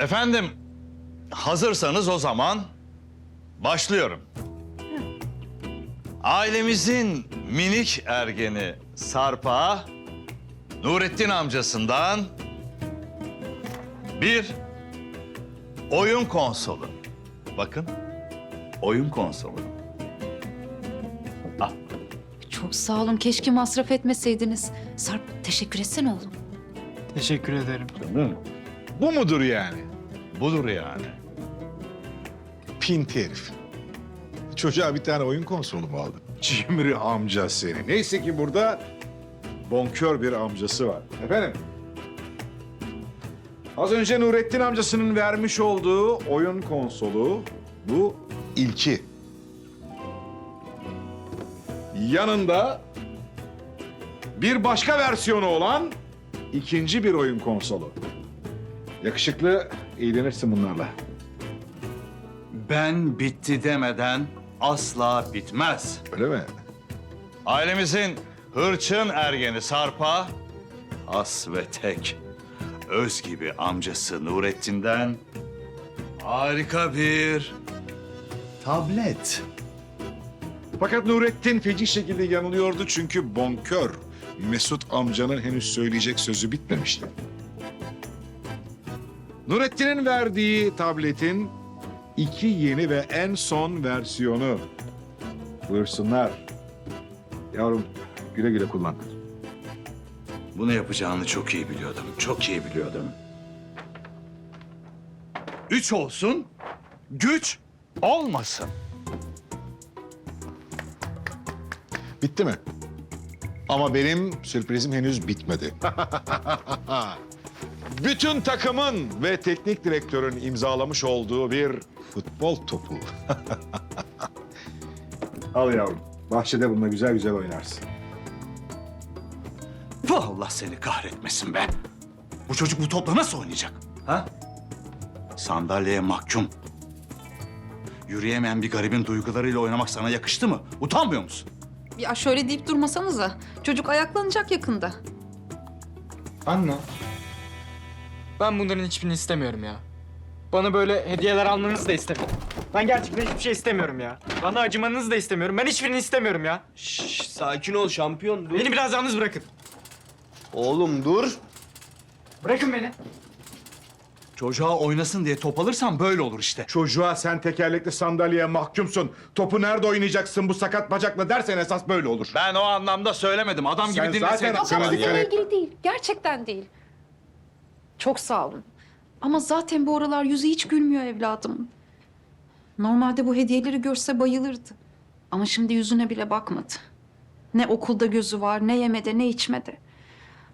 Efendim, hazırsanız o zaman başlıyorum. Ailemizin minik ergeni Sarp'a Nurettin amcasından bir oyun konsolu. Bakın, oyun konsolu. Çok sağ olun. Keşke masraf etmeseydiniz. Sarp teşekkür etsene oğlum. Teşekkür ederim. Mi? Bu mudur yani? Budur yani. Pinti herif. Çocuğa bir tane oyun konsolu mu aldın? Cimri amca seni. Neyse ki burada bonkör bir amcası var. Efendim? Az önce Nurettin amcasının vermiş olduğu oyun konsolu bu ilki. Yanında bir başka versiyonu olan ikinci bir oyun konsolu. Yakışıklı eğlenirsin bunlarla. Ben bitti demeden asla bitmez. Öyle mi? Ailemizin hırçın ergeni Sarp'a has ve tek öz gibi amcası Nurettin'den harika bir tablet. Fakat Nurettin feci şekilde yanılıyordu çünkü bonkör Mesut amcanın henüz söyleyecek sözü bitmemişti. Nurettin'in verdiği tabletin iki yeni ve en son versiyonu. Buyursunlar. Yavrum güle güle kullan. Bunu yapacağını çok iyi biliyordum, çok iyi biliyordum. Üç olsun, güç olmasın. Bitti mi? Ama benim sürprizim henüz bitmedi. Bütün takımın ve teknik direktörün imzalamış olduğu bir futbol topu. Al yavrum. Bahçede bununla güzel güzel oynarsın. Allah seni kahretmesin be. Bu çocuk bu topla nasıl oynayacak? Ha? Sandalyeye mahkum. Yürüyemeyen bir garibin duygularıyla oynamak sana yakıştı mı? Utanmıyor musun? Ya şöyle deyip durmasanıza. Çocuk ayaklanacak yakında. Anne. Ben bunların hiçbirini istemiyorum ya. Bana böyle hediyeler almanızı da istemiyorum. Ben gerçekten hiçbir şey istemiyorum ya. Bana acımanızı da istemiyorum. Ben hiçbirini istemiyorum ya. Şşş, sakin ol şampiyon. Dur. Beni biraz yalnız bırakın. Oğlum dur. Bırakın beni. Çocuğa oynasın diye top alırsan böyle olur işte. Çocuğa sen tekerlekli sandalyeye mahkumsun. Topu nerede oynayacaksın bu sakat bacakla dersen esas böyle olur. Ben o anlamda söylemedim. Adam Sen gibi dinleseydin. zaten- Sana dikkat et. ilgili değil. Gerçekten değil. Çok sağ olun. Ama zaten bu aralar yüzü hiç gülmüyor evladım. Normalde bu hediyeleri görse bayılırdı. Ama şimdi yüzüne bile bakmadı. Ne okulda gözü var, ne yemede, ne içmede.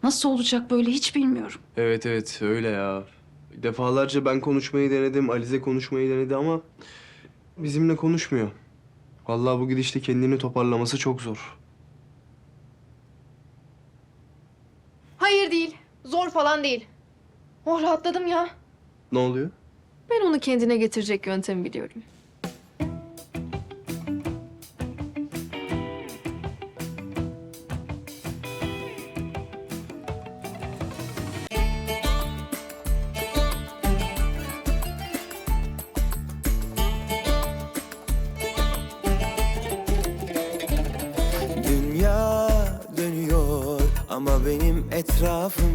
Nasıl olacak böyle hiç bilmiyorum. Evet evet öyle ya. Defalarca ben konuşmayı denedim, Alize konuşmayı denedi ama bizimle konuşmuyor. Vallahi bu gidişte kendini toparlaması çok zor. Hayır değil. Zor falan değil. Oh rahatladım ya. Ne oluyor? Ben onu kendine getirecek yöntemi biliyorum. Ama benim etrafım